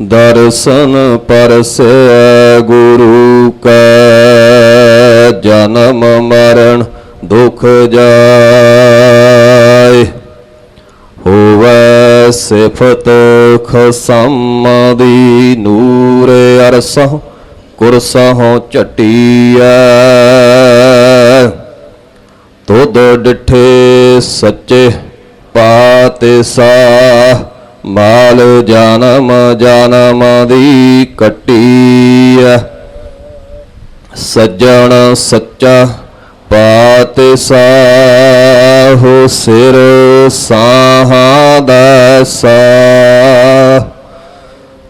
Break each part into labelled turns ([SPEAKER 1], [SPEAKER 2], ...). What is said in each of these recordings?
[SPEAKER 1] ਦਰਸ਼ਨ ਪਰਸੈ ਗੁਰੂ ਕੈ, ਜਨਮ ਮਰਨ ਦੁਖ ਜਾਏ। ਹੋਵੇ ਸਿਫਤ ਖਸਮ ਦੀ ਨੂਰ ਅਰਸਹ ਕੁਰਸਹੁ ਝਟੀਐ। ਤੁਧ ਡਿਠੇ ਸੱਚੇ ਪਾਤੇ ਸਾ ਮਾਲ ਜਨਮ ਜਨਮ ਦੀ ਕੱਟੀਐ। ਸੱਜਣ ਸੱਚਾ ਪਾਤੇ ਸਿਰ ਸਾਹਾਂ ਦਸਾ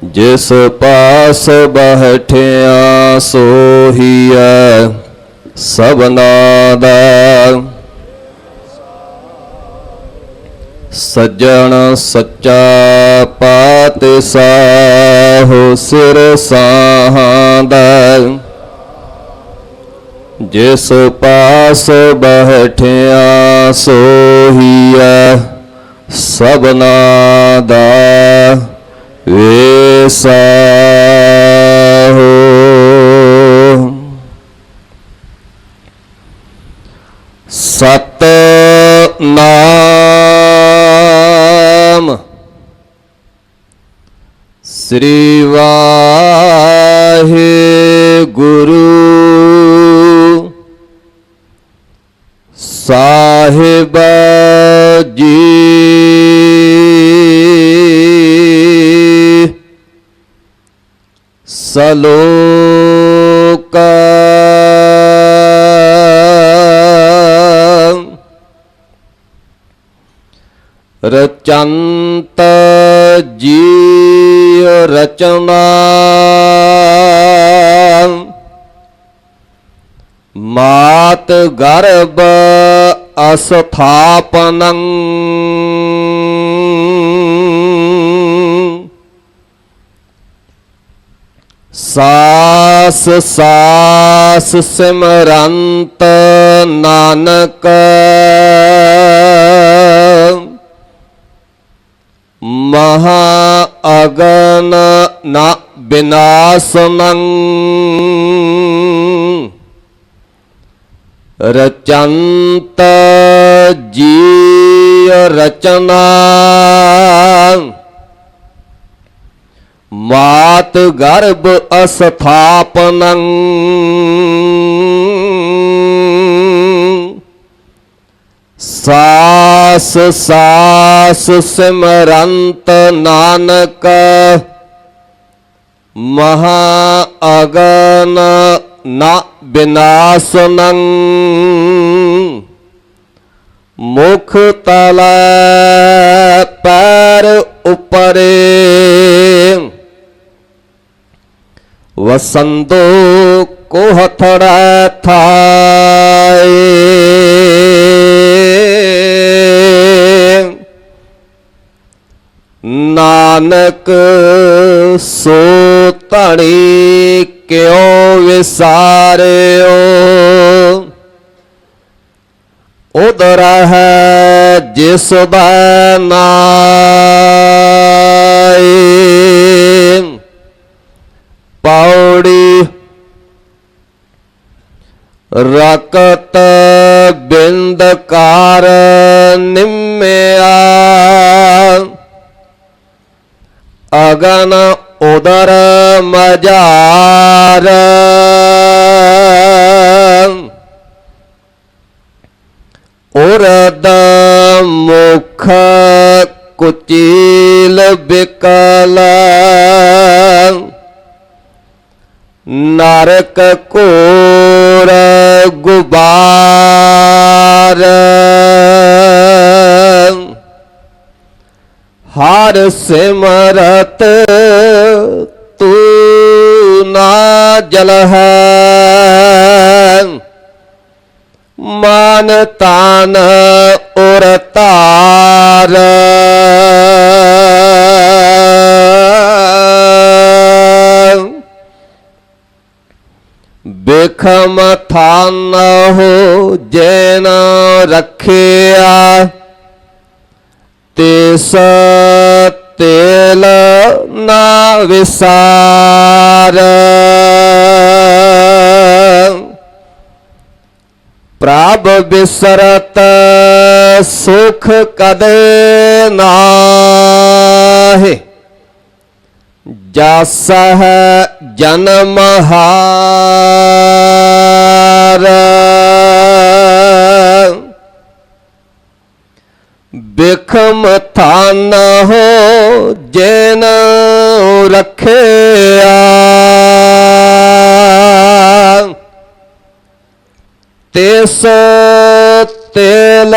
[SPEAKER 1] ਜਿਸ ਪਾਸ ਬਹਿਠਿਆ ਸੋਹੀਐ ਸਭਨਾ ਦਾ ਸੱਜਣ ਸੱਚਾ ਪਾਤੇ ਸਾਹੋ ਸਿਰ ਸਾਹਾਂ ਦਾ ਜਿਸ ਪਾਸ ਬਹਿਠਿਆ ਸੋਹੀਐ ਸਭਨਾ ਦਾ ਵੇਸਾ। ਸ੍ਰੀ ਵਾਹਿਗੁਰੂ। ਸਾਹਿਬ ਜੀ। ਸਲੋਕ। ਰਚੰਤ ਜੀ। ਰਚਨਾ ਮਾਤ ਗਰਭ ਅਸਥਾਪਨੰ ਸਾਸ ਸਾਸ ਸਿਮਰੰਤ ਨਾਨਕ ਮਹਾ ਅਗਨ ਨਾ ਬਿਨਾਸਨੰ। ਰਚੰਤ ਜੀ ਰਚਨਾ। ਮਾਤ ਗਰਭ ਅਸਥਾਪਨੰ। ਸਾਸ ਸਾਸ ਸਿਮਰੰਤ ਨਾਨਕ, ਮਹਾ ਅਗਨ ਨਾ ਬਿਨਾਸਨੰ। ਮੁਖ ਤਲ ਪੈਰ ਉਪਰੇ ਵਸੰਦੋ ਕੋ ਹਥੜਾ ਥਾਏ। ਨਾਨਕ ਸੋ ਧਣੀ ਕਿਉ ਵਿਸਾਰਿਓ? ਉਦਰ ਹੈ ਜਿਸ ਦਾ ਨਾਏ। ਪੌੜੀ ਰਕਤ ਬਿੰਦ ਕਾਰ ਨਿਮਿਆ ਅਗਨ ਉਦਰ ਮਜਾਰ। ਉਰਦ ਮੁਖ ਕੁਚੀਲ ਬਿਕਲ। ਨਰਕ ਕੋਰ ਗੁਬਾਰ। ਹਰ ਸਿਮਰਤ ਤੂੰ ਨਾ ਜਲ ਹੈ ਮਾਨ ਤਾਨ ਉਰ ਤਾਰ ਬਿਖਮ ਥਾਨ ਹੋ ਜੈਨ ਰੱਖਿਆ ਤਿਸ ਤੇਲ ਨਾ ਵਿਸਾਰ। ਪ੍ਰਭ ਬਿਸਰਤ ਸੁਖ ਕਦੇ ਨਾਹੀ। ਜਸ ਜਨਮ ਹਾਰ। ਬਿਖਮ ਥਾਨ ਹੋ ਜੈਨ ਰੱਖਿਆ। ਤਿਸ ਤੇਲ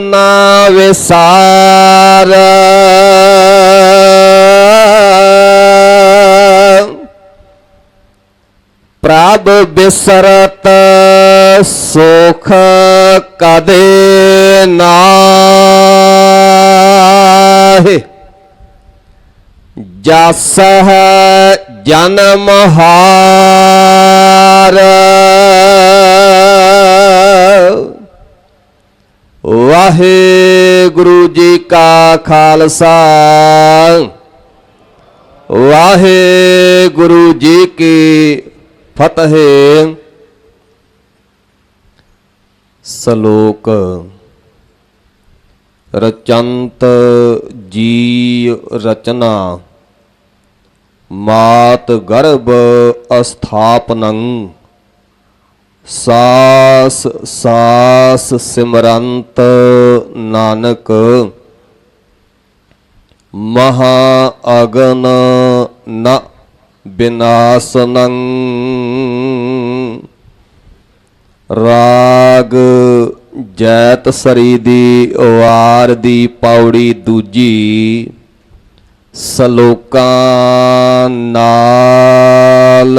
[SPEAKER 1] ਨਾ ਵਿਸਾਰ। ਪ੍ਰਭ ਬਿਸਰਤ ਸੁਖ ਕਦੇ ਨਾਹੀ। ਜਸ ਹੈ ਜਨਮ ਹਾਰ। ਵਾਹਿਗੁਰੂ ਜੀ ਕਾ ਖਾਲਸਾ। ਵਾਹਿਗੁਰੂ ਜੀ ਕੀ ਫਤਿਹ। ਸ਼ਲੋਕ ਰਚੰਤ ਜੀ ਰਚਨਾ, ਮਾਤ ਗਰਭ ਅਸਥਾਪਨੰ, ਸਾਸ ਸਾਸ ਸਿਮਰੰਤ ਨਾਨਕ, ਮਹਾ ਅਗਨ ਨ ਬਿਨਾਸਨੰ, ਰਾਗ ਜੈਤ ਸਰੀ ਦੀ ਵਾਰ ਦੀ ਪੌੜੀ ਦੂਜੀ ਸਲੋਕਾਂ ਨਾਲ।